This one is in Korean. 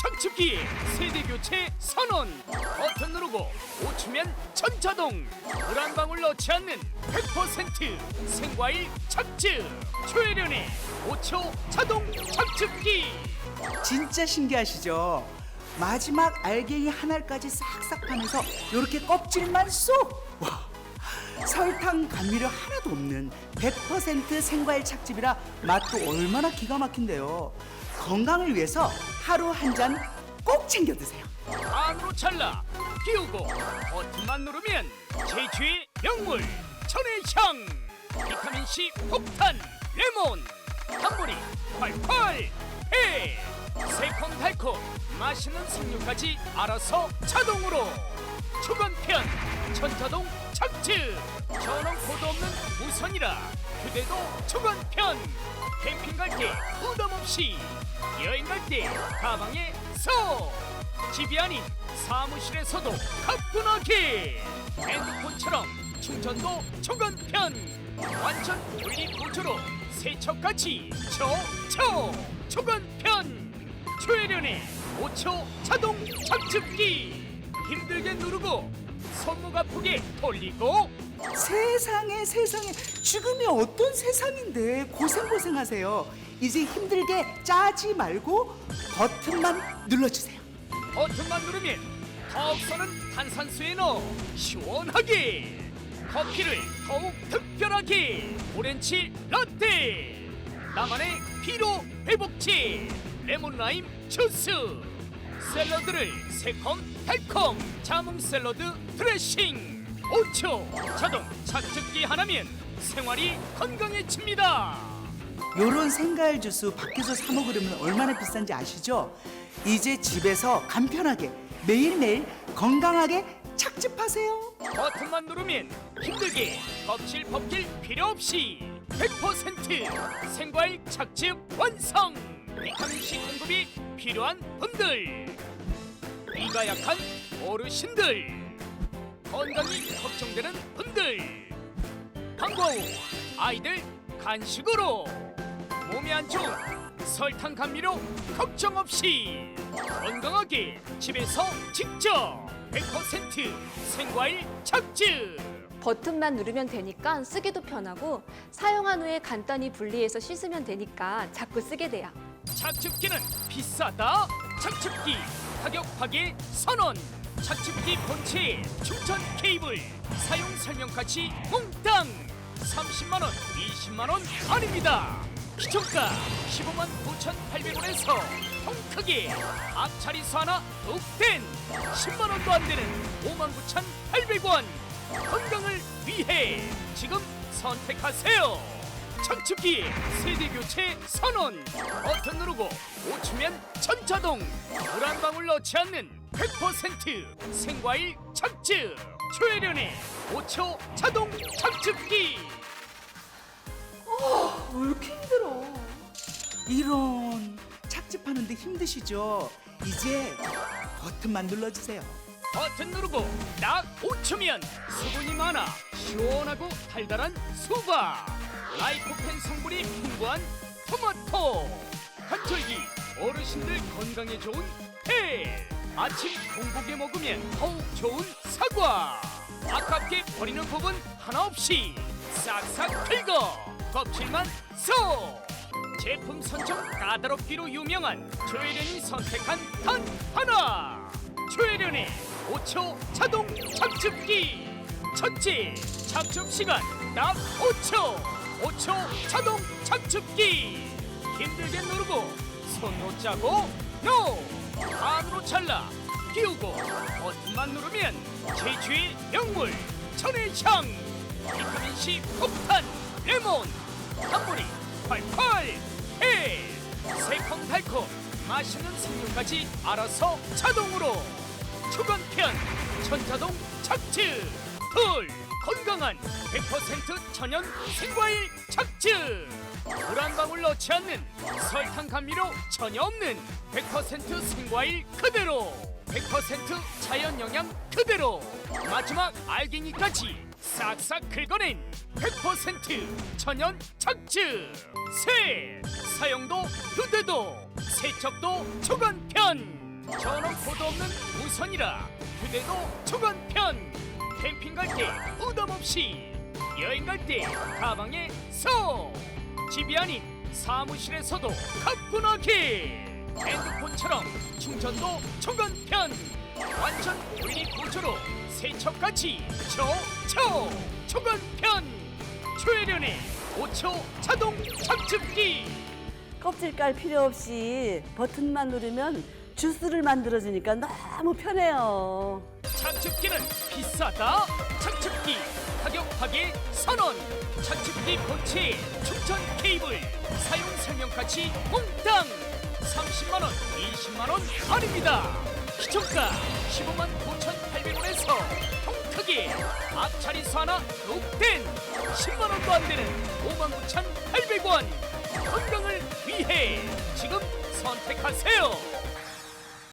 착즙기 세대 교체 선언 버튼 누르고 5초면 전자동 물 한 방울 넣지 않는 100% 생과일 착즙 초혜련의 5초 자동 착즙기 진짜 신기하시죠? 마지막 알갱이 하나까지 싹싹 파면서 이렇게 껍질만 쏙! 와, 설탕 감미료 하나도 없는 100% 생과일 착즙이라 맛도 얼마나 기가 막힌데요. 건강을 위해서 하루 한 잔 꼭 챙겨 드세요. 반으로 잘라 끼우고 버튼만 누르면 제주의 명물 천혜향 비타민C 폭탄 레몬 단물이 콸콸 해. 새콤달콤 맛있는 석류까지 알아서 자동으로. 초간편 전자동 착즙 전원 코드 없는 무선이라 휴대도 초간편. 캠핑 갈때 없이 여행 갈 때 가방에 쏙! 집이 아닌 사무실에서도 가뿐하게 핸드폰처럼 충전도 초간편! 완전 분리 보조로 세척까지 초초 초간편! 초혜련의 5초 자동 착즙기! 힘들게 누르고 손목 아프게 돌리고! 세상에 세상에! 지금이 어떤 세상인데 고생 고생하세요. 이제 힘들게 짜지 말고 버튼만 눌러주세요. 버튼만 누르면 더욱 서는 탄산수에 넣어 시원하게 커피를 더욱 특별하게 오렌지 라떼 나만의 피로 회복제 레몬라임 주스 샐러드를 새콤 달콤 자몽 샐러드 드레싱 5초 자동 착즙기 하나면 생활이 건강해집니다 요런 생과일 주스 밖에서 사 먹으려면 얼마나 비싼지 아시죠? 이제 집에서 간편하게 매일매일 건강하게 착즙하세요. 버튼만 누르면 힘들게 껍질 벗길 필요 없이 100% 생과일 착즙 완성! 비타민C 공급이 필요한 분들! 이가 약한 어르신들! 건강이 걱정되는 분들! 방과 후 아이들 간식으로 몸에 안 좋은 설탕 감미료 걱정 없이 건강하게 집에서 직접 100% 생과일 착즙. 버튼만 누르면 되니까 쓰기도 편하고 사용한 후에 간단히 분리해서 씻으면 되니까 자꾸 쓰게 돼요. 착즙기는 비싸다. 착즙기 가격 파괴 선언. 착즙기 본체 충전 케이블 사용 설명까지 몽땅. 30만 원 20만 원 아닙니다 기존가 15만 9,800원에서 통 크게 앞차리수 하나 뚝된 10만원도 안되는 59,800원. 건강을 위해 지금 선택하세요. 청축기 세대 교체 선언 버튼 누르고 5초면 전자동. 물 한 방울 넣지 않는 100% 생과일 착즙. 초혜련의 5초 자동 착즙기. 왜 이렇게? 이런 착즙 하는데 힘드시죠? 이제 버튼만 눌러주세요. 버튼 누르고 딱 5초면 수분이 많아 시원하고 달달한 수박 라이코펜 성분이 풍부한 토마토 한철기 어르신들 건강에 좋은 해 아침 공복에 먹으면 더욱 좋은 사과 아깝게 버리는 부분 하나 없이 싹싹 긁어 껍질만 쏙 제품 선정 까다롭기로 유명한 조혜련이 선택한 단 하나. 조혜련의 5초 자동 착즙기. 첫째 착즙 시간 딱 5초. 5초 자동 착즙기. 힘들게 누르고 손 놓자고 노. 반으로 잘라 끼우고 버튼만 누르면 제주의 명물 천혜향. 비타민C 폭탄 레몬. 단물이 콸콸 해 새콤달콤 맛있는 생육까지 알아서 자동으로. 초간편 전자동 착즙 둘 건강한 100% 천연 생과일 착즙 물한 방울 넣지 않는 설탕 감미료 전혀 없는 100% 생과일 그대로. 100% 자연 영양 그대로. 마지막 알갱이까지 싹싹 긁어낸 100% 천연 착즙 셋 사용도 휴대도 세척도 초간편. 전원코도 없는 무선이라 휴대도 초간편. 캠핑 갈 때 부담 없이 여행 갈 때 가방에 쏙. 집이 아닌 사무실에서도 가뿐하게 핸드폰처럼 충전도 초간편. 완전 분리 구조로 세척까지 초초 초간편. 최련의 5초 자동 착즙기 껍질 깔 필요 없이 버튼만 누르면 주스를 만들어주니까 너무 편해요. 착즙기는 비싸다. 착즙기 가격 하기 선언. 착즙기 본체 충전 케이블 사용 설명까지 몽땅 30만 원 20만원 할인입니다. 시초가 15만 9,800원에서 통크게 앞자리수 하나 룩된 10만 원도 안 되는 59,800원 건강을 위해 지금 선택하세요